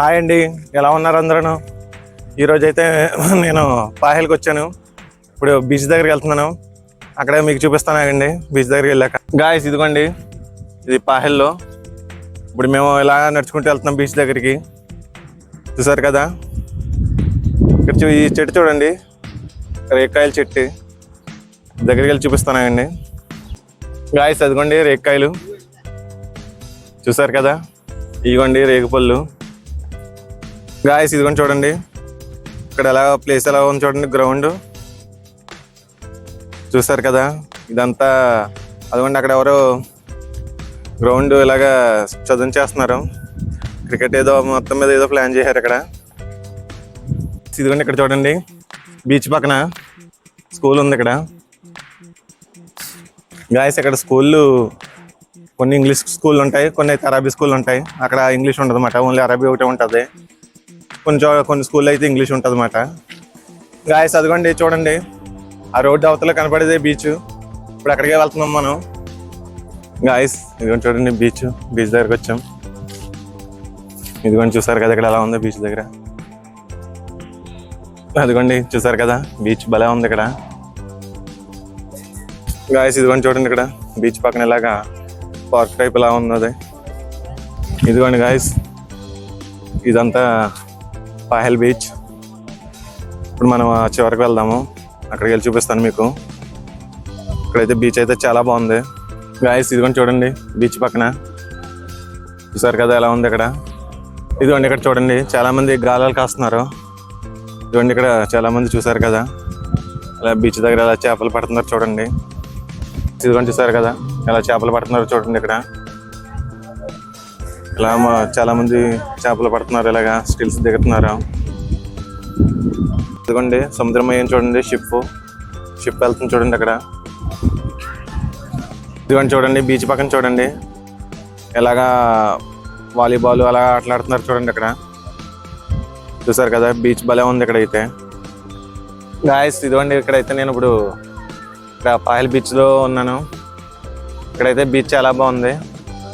Hi అండి. ఎలా ఉన్నారు అందరూ? ఈరోజు అయితే నేను పాహెల్కి వచ్చాను. ఇప్పుడు బీచ్ దగ్గరికి వెళ్తున్నాను. అక్కడే మీకు చూపిస్తాను అండి. బీచ్ దగ్గరికి వెళ్ళాక. గాయస్ ఇదిగోండి. ఇది పాహెల్లో ఇప్పుడు మేము ఇలా నడుచుకుంటూ వెళ్తున్నాం బీచ్ దగ్గరికి. చూసారు కదా? ఇక్కడ చూ- ఈ చెట్టు చూడండి. రేక్కాయల చెట్టు. దగ్గరికి వెళ్ళి చూపిస్తానండి గాయస్ అదిగోండి రేక్కాయలు. చూసారు కదా? ఇదిగోండి రేగుపళ్ళు గాయస్ ఇదిగోండి చూడండి. ఇక్కడ ఎలా ప్లేస్ ఎలా ఉంది చూడండి గ్రౌండ్ చూసారు కదా? ఇదంతా అదిగోండి అక్కడ ఎవరో గ్రౌండ్ ఇలాగా చదువు చేస్తున్నారు. క్రికెట్ ఏదో మొత్తం మీద ఏదో ప్లాన్ చేశారు ఇక్కడ. ఇదిగోండి ఇక్కడ చూడండి. బీచ్ పక్కన స్కూల్ ఉంది ఇక్కడ. గాయస్ ఇక్కడ స్కూళ్ళు కొన్ని ఇంగ్లీష్ స్కూల్ ఉంటాయి కొన్ని అయితే అరబీ స్కూల్ ఉంటాయి. అక్కడ ఇంగ్లీష్ ఉండదు అన్నమాట ఓన్లీ అరబీ ఒకటే ఉంటుంది. కొంచెం కొన్ని స్కూల్లో అయితే ఇంగ్లీష్ ఉంటుంది అన్నమాట గాయస్ అదిగోండి చూడండి. ఆ రోడ్డు అవతల కనపడేదే బీచ్ ఇప్పుడు అక్కడికే వెళ్తున్నాం మనం. గాయస్ ఇదిగోండి చూడండి బీచ్ బీచ్ దగ్గరకు వచ్చాం. ఇదిగోండి చూసారు కదా ఇక్కడ ఎలా ఉంది బీచ్ దగ్గర. అదిగోండి చూసారు కదా బీచ్ భలే ఉంది ఇక్కడ. గాయస్ ఇదిగోండి చూడండి ఇక్కడ బీచ్ పక్కన ఇలాగా పార్క్ టైప్ ఇలా ఉన్నది ఇదిగోండి గాయస్ ఇదంతా పాహెల్ బీచ్. ఇప్పుడు మనం ఆ చివరికి వెళ్దాము. అక్కడికి వెళ్ళి చూపిస్తాను మీకు. ఇక్కడైతే బీచ్ అయితే చాలా బాగుంది. గాయస్ ఇదిగోండి చూడండి బీచ్ పక్కన. చూసారు కదా ఎలా ఉంది ఇక్కడ? ఇదిగోండి ఇక్కడ చూడండి చాలామంది గాలాలు కాస్తున్నారు. ఇదిగోండి ఇక్కడ చాలామంది చూసారు కదా. అలా బీచ్ దగ్గర అలా చేపలు పడుతున్నారు చూడండి. ఇదిగోండి చూసారు కదా ఎలా చేపలు పడుతున్నారు చూడండి ఇక్కడ. ఇలా మా- చాలా మంది చేపలు పడుతున్నారు ఇలాగా స్టిల్స్ దిగుతున్నారు. ఇదిగోండి సముద్రం ఏం చూడండి షిప్. షిప్ వెళ్తుంది చూడండి అక్కడ. ఇదిగోండి చూడండి బీచ్ పక్కన చూడండి. ఎలాగా వాలీబాల్ అలా ఆటలాడుతున్నారు చూడండి అక్కడ. చూసారు కదా బీచ్ భలే ఉంది ఇక్కడ అయితే గాయస్ ఇదిగోండి ఇక్కడైతే నేను ఇప్పుడు ఇక్కడ పాయల్ బీచ్లో ఉన్నాను. ఇక్కడైతే బీచ్ చాలా బాగుంది.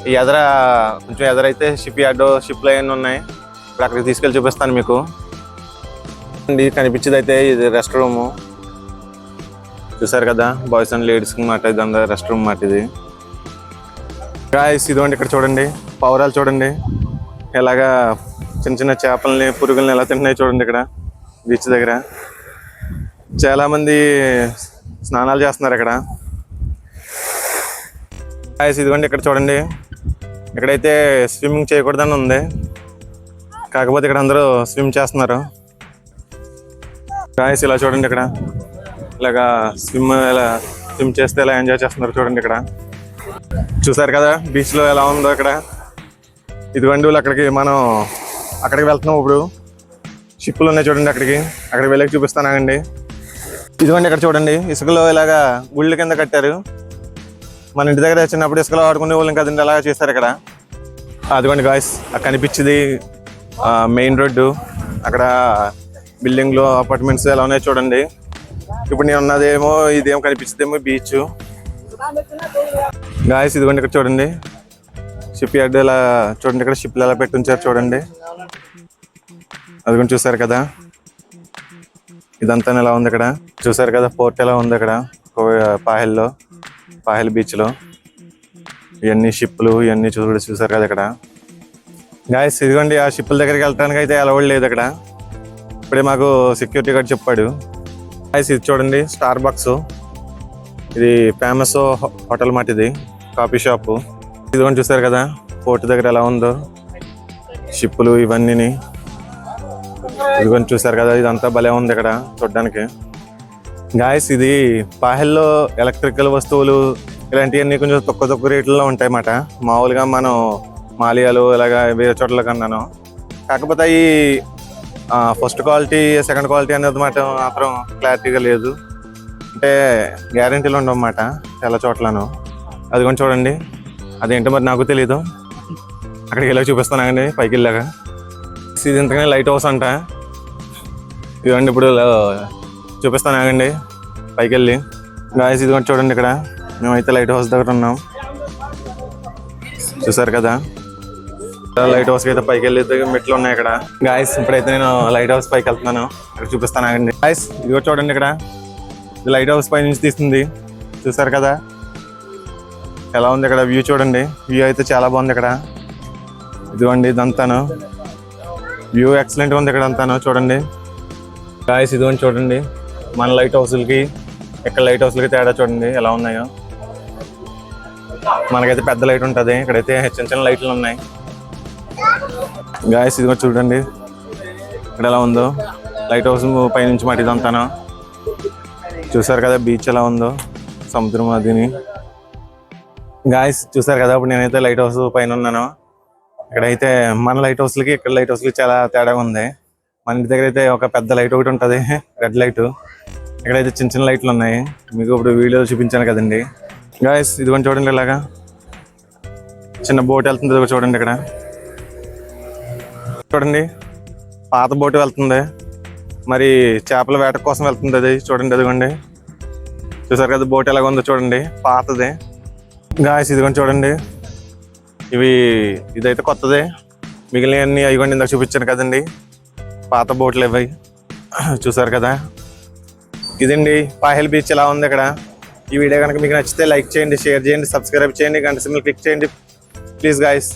ఈ ఎదర కొంచెం ఎదరైతే షిప్ యార్డ్ షిప్ లైన్ ఉన్నాయి. ఇప్పుడు అక్కడికి తీసుకెళ్ళి చూపిస్తాను మీకు. ఇది కనిపించేది అయితే ఇది రెస్ట్ రూము చూసారు కదా బాయ్స్ అండ్ లేడీస్ మాట ఇదంతా రెస్ట్ రూమ్ మాట ఇది. గాయస్ ఇదిగోండి ఇక్కడ చూడండి పౌరాలు చూడండి. ఎలాగా చిన్న చిన్న చేపల్ని పురుగుల్ని ఎలా తింటున్నాయి చూడండి ఇక్కడ బీచ్ దగ్గర. చాలా మంది స్నానాలు చేస్తున్నారు ఇక్కడ. గాయస్ ఇదిగోండి ఇక్కడ చూడండి. ఇక్కడైతే స్విమ్మింగ్ చేయకూడదని ఉంది. కాకపోతే ఇక్కడ అందరూ స్విమ్ చేస్తున్నారు. గాయస్ ఇలా చూడండి ఇక్కడ. ఇలాగా స్విమ్ ఇలా స్విమ్ చేస్తే ఇలా ఎంజాయ్ చేస్తున్నారు చూడండి ఇక్కడ. చూసారు కదా బీచ్లో ఎలా ఉందో ఇక్కడ. ఇదిగోండి వాళ్ళు అక్కడికి మనం అక్కడికి వెళ్తున్నాం ఇప్పుడు. షిప్పులు ఉన్నాయి చూడండి అక్కడికి. అక్కడికి వెళ్ళకి చూపిస్తానండి ఇదిగోండి ఇక్కడ చూడండి. ఇసుకలో ఇలాగా గుళ్ళు కింద కట్టారు. మన ఇంటి దగ్గర చిన్నప్పుడు ఇసుకలో ఆడుకునే వాళ్ళని కదండి అలాగా చేస్తారు ఇక్కడ. అదిగోండి గాయస్ అక్కడ కనిపించింది మెయిన్ రోడ్డు. అక్కడ బిల్డింగ్లు అపార్ట్మెంట్స్ ఎలా ఉన్నాయి చూడండి. ఇప్పుడు నేను ఉన్నదేమో ఇదేమో కనిపించిందేమో బీచ్ గాయస్ ఇదిగోండి ఇక్కడ చూడండి. షిప్ యార్డ్ ఇలా చూడండి ఇక్కడ షిప్లు ఎలా పెట్టి ఉంచారు చూడండి. అదిగోండి చూసారు కదా. ఇదంతా ఎలా ఉంది ఇక్కడ? చూసారు కదా పోర్ట్ ఎలా ఉంది ఇక్కడ కో- పాహెల్లో పాహెల్ బీచ్లో. ఇవన్నీ షిప్లు ఇవన్నీ చూడ చూసారు కదా ఇక్కడ. గాయస్ ఇదిగోండి ఆ షిప్పుల దగ్గరికి వెళ్ళడానికి అయితే అలవాటు లేదు ఇక్కడ. ఇప్పుడే మాకు సెక్యూరిటీ గార్డ్ చెప్పాడు. గాయస్ ఇది చూడండి స్టార్ బాక్స్ ఇది ఫేమస్ హోటల్ మాట ఇది కాఫీ షాపు ఇదిగోండి చూసారు కదా పోర్ట్ దగ్గర ఎలా ఉందో. షిప్పులు ఇవన్నీ ఇదిగోండి చూసారు కదా ఇదంతా భలే ఉంది ఇక్కడ చూడడానికి. గాయస్ ఇది పాహెల్లో ఎలక్ట్రికల్ వస్తువులు ఇలాంటివన్నీ కొంచెం తక్కువ తక్కువ రేట్లలో ఉంటాయి అన్నమాట మామూలుగా మనం మాలియాలు ఇలాగా వేరే చోట్ల కన్నాను. కాకపోతే ఈ ఫస్ట్ క్వాలిటీ సెకండ్ క్వాలిటీ అనేది మాట మాత్రం క్లారిటీగా లేదు. అంటే గ్యారంటీలు ఉండవు అన్నమాట చాలా చోట్లను. అది కొంచెం చూడండి. అదేంటో మరి నాకు తెలీదు. అక్కడికి వెళ్ళి చూపిస్తానండి పైకి వెళ్ళాక. ఇది ఇంతకనే లైట్ హౌస్ అంట. ఇవ్వండి ఇప్పుడు చూపిస్తాను ఆగండి. పైకి వెళ్ళి గాయస్ ఇదిగోండి చూడండి ఇక్కడ. మేమైతే లైట్ హౌస్ దగ్గర ఉన్నాం. చూసారు కదా? లైట్ హౌస్ అయితే పైకి వెళ్ళి మెట్లు ఉన్నాయి ఇక్కడ. గాయస్ ఇప్పుడైతే నేను లైట్ హౌస్ పైకి వెళ్తున్నాను. ఇక్కడ చూపిస్తాను ఆగండి. గాయస్ ఇదిగో చూడండి ఇక్కడ. ఇది లైట్ హౌస్ పై నుంచి తీస్తుంది. చూసారు కదా? ఎలా ఉంది ఇక్కడ వ్యూ చూడండి. వ్యూ అయితే చాలా బాగుంది ఇక్కడ. ఇదిగోండి ఇదంతాను. వ్యూ ఎక్సలెంట్ ఉంది ఇక్కడ అంతాను. చూడండి. గాయస్ ఇదిగోండి చూడండి. మన లైట్ హౌస్లకి ఇక్కడ లైట్ హౌస్లకి తేడా చూడండి ఎలా ఉన్నాయో. మనకైతే పెద్ద లైట్ ఉంటుంది ఇక్కడైతే చిన్న చిన్న లైట్లు ఉన్నాయి. గాయస్ ఇదిగో చూడండి ఇక్కడ ఎలా ఉందో. లైట్ హౌస్ పైనుంచి మట్టి ఇదంతాను చూసారు కదా బీచ్ ఎలా ఉందో సముద్రం అదిని. గాయస్ చూసారు కదా ఇప్పుడు నేనైతే లైట్ హౌస్ పైన ఉన్నాను ఇక్కడైతే మన లైట్ హౌస్లకి ఇక్కడ లైట్ హౌస్లకి చాలా తేడా ఉంది. మన ఇంటి దగ్గర అయితే ఒక పెద్ద లైట్ ఒకటి ఉంటుంది రెడ్ లైట్. ఇక్కడైతే చిన్న చిన్న లైట్లు ఉన్నాయి. మీకు ఇప్పుడు వీడియో చూపించాను కదండి. గాయస్ ఇదిగోండి చూడండి ఇలాగా. చిన్న బోట్ వెళ్తుంది ఇదిగో చూడండి ఇక్కడ. చూడండి. పాత బోటు వెళ్తుంది. మరి చేపల వేట కోసం వెళ్తుంది అది. చూడండి అదిగోండి చూసారు కదా బోట్ ఎలాగ ఉందో చూడండి. పాతది. గాయస్ ఇదిగోండి చూడండి. ఇవి ఇదైతే కొత్తదే. మిగిలినవన్నీ అయ్యండి ఇందాక చూపించాను కదండి. పాత బోట్లు ఇవి చూసారు కదా. ఇదండి పాహెల్ బీచ్ ఎలా ఉంది ఇక్కడ? ఈ వీడియో కనుక మీకు నచ్చితే లైక్ చేయండి షేర్ చేయండి సబ్స్క్రైబ్ చేయండి గంట సిమ్లు క్లిక్ చేయండి. Please guys